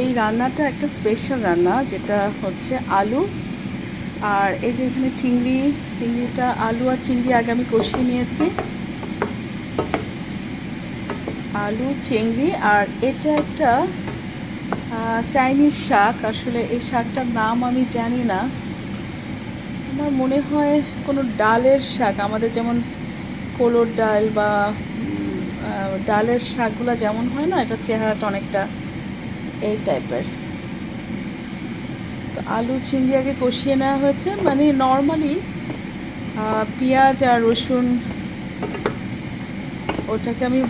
এই রান্নাটা একটা স্পেশাল রান্না, যেটা হচ্ছে আলু। আর এই যে এখানে চিংড়ি, চিংড়িটা আলু আর চিংড়ি আগে আমি কষিয়ে নিয়েছি। আলু, চিংড়ি, আর এটা একটা চাইনিজ শাক। আসলে এই শাকটার নাম আমি জানি না। আমার মনে হয় কোনো ডালের শাক। আমাদের যেমন কোলোর ডাল বা ডালের শাকগুলো যেমন হয় না, এটা চেহারাটা অনেকটা এই টাইপের তো আলু চিংড়ি আগে কষিয়ে নেওয়া হয়েছে। মানে নর্মালি পেঁয়াজ আর রসুন, ওটাকে আমি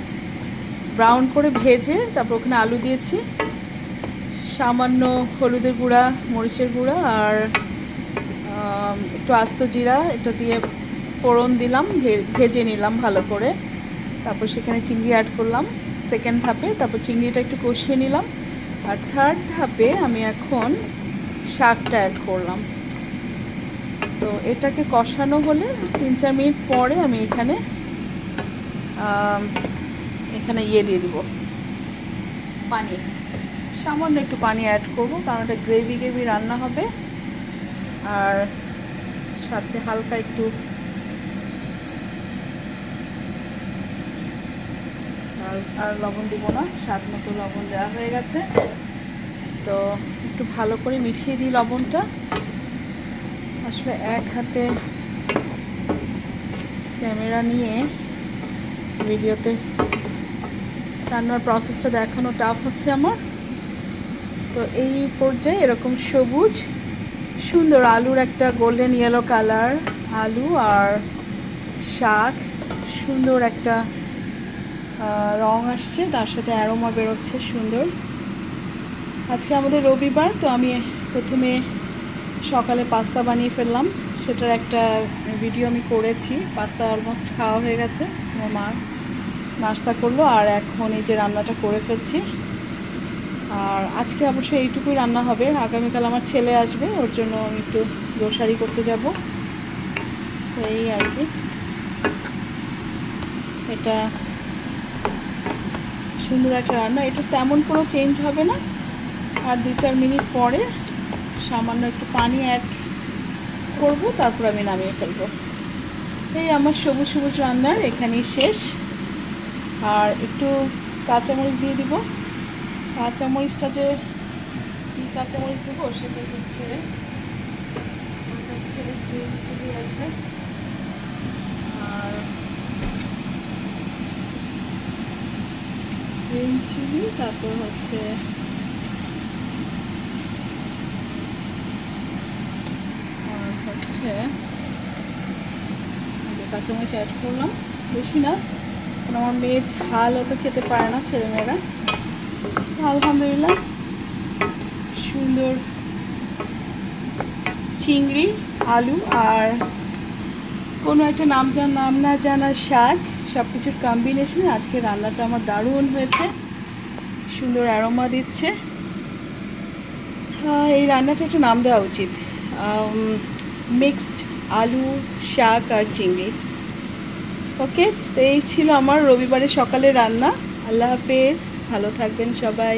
ব্রাউন করে ভেজে তারপর ওখানে আলু দিয়েছি। সামান্য হলুদের গুঁড়া, মরিচের গুঁড়া আর একটু আস্ত জিরা, এটা দিয়ে ফোড়ন দিলাম ভেজে নিলাম ভালো করে। তারপর সেখানে চিংড়ি অ্যাড করলাম। সেকেন্ড ধাপে তারপর চিংড়িটা একটু কষিয়ে নিলাম। আর থার্ড ধাপে আমি এখন শাকটা অ্যাড করলাম। তো এটাকে কষানো হলে তিন চার মিনিট পরে আমি এখানে এখানে ইয়ে দিয়ে দিব। পানি। সামান্য একটু পানি অ্যাড করব, কারণ এটা গ্রেভি গ্রেভি রান্না হবে। আর সাথে হালকা একটু আর লবণ দিব না, স্বাদ মতো লবণ দেওয়া হয়ে গেছে। তো একটু ভালো করে মিশিয়ে দিই লবণটা। আসলে এক হাতে ক্যামেরা নিয়ে ভিডিওতে রান্নার প্রসেসটা দেখানো টাফ হচ্ছে আমার। তো এই পর্যায়ে এরকম সবুজ, সুন্দর আলুর একটা গোল্ডেন ইয়েলো কালার আলু আর শাক, সুন্দর একটা রং আসছে, তার সাথে অ্যারোমা বেরোচ্ছে, সুন্দর। আজকে আমাদের রবিবার, তো আমি প্রথমে সকালে পাস্তা বানিয়ে ফেললাম। সেটার একটা ভিডিও আমি করেছি। পাস্তা অলমোস্ট খাওয়া হয়ে গেছে। আমার মা নাস্তা করল, আর এখন এই যে রান্নাটা করে ফেলছি। আর আজকে অবশ্যই এইটুকুই রান্না হবে। আগামীকাল আমার ছেলে আসবে, ওর জন্য আমি একটু গ্রোসারি করতে যাব। এই আর কি। এটা সুন্দর একটা রান্না, এটা তেমন কোনো চেঞ্জ হবে না। আর দু চার মিনিট পরে সামান্য একটু পানি অ্যাড করব, তারপর আমি নামিয়ে ফেলব। এই আমার সবুজ সবুজ রান্নার এখানেই শেষ। আর একটু কাঁচামরিচ দিয়ে দিব। কাঁচামরিচটা যে কী কাঁচামরিচ দেবো, সেটা হচ্ছে আছে আর গ্রিন চিলি তারপর হচ্ছে আর হচ্ছে কাঁচামরিচ অ্যাড করলাম। বেশি না, কারণ আমার মেয়ে ঝাল অত খেতে পারে না, ছেলেমেয়েরা। আলহামদুলিল্লাহ, সুন্দর চিংড়ি, আলু আর কোনো একটা নাম জান, নাম না জানার শাক। সব কিছুর কম্বিনেশনে আজকে রান্নাটা আমার দারুণ হয়েছে। সুন্দর অ্যারোমা দিচ্ছে। এই রান্নাটা একটু নাম দেওয়া উচিত। মিক্সড আলু, শাক আর চিংড়ি। ওকে, তো এই ছিল আমার রবিবারে সকালে রান্না। আল্লাহ হাফেজ। ভালো থাকবেন সবাই।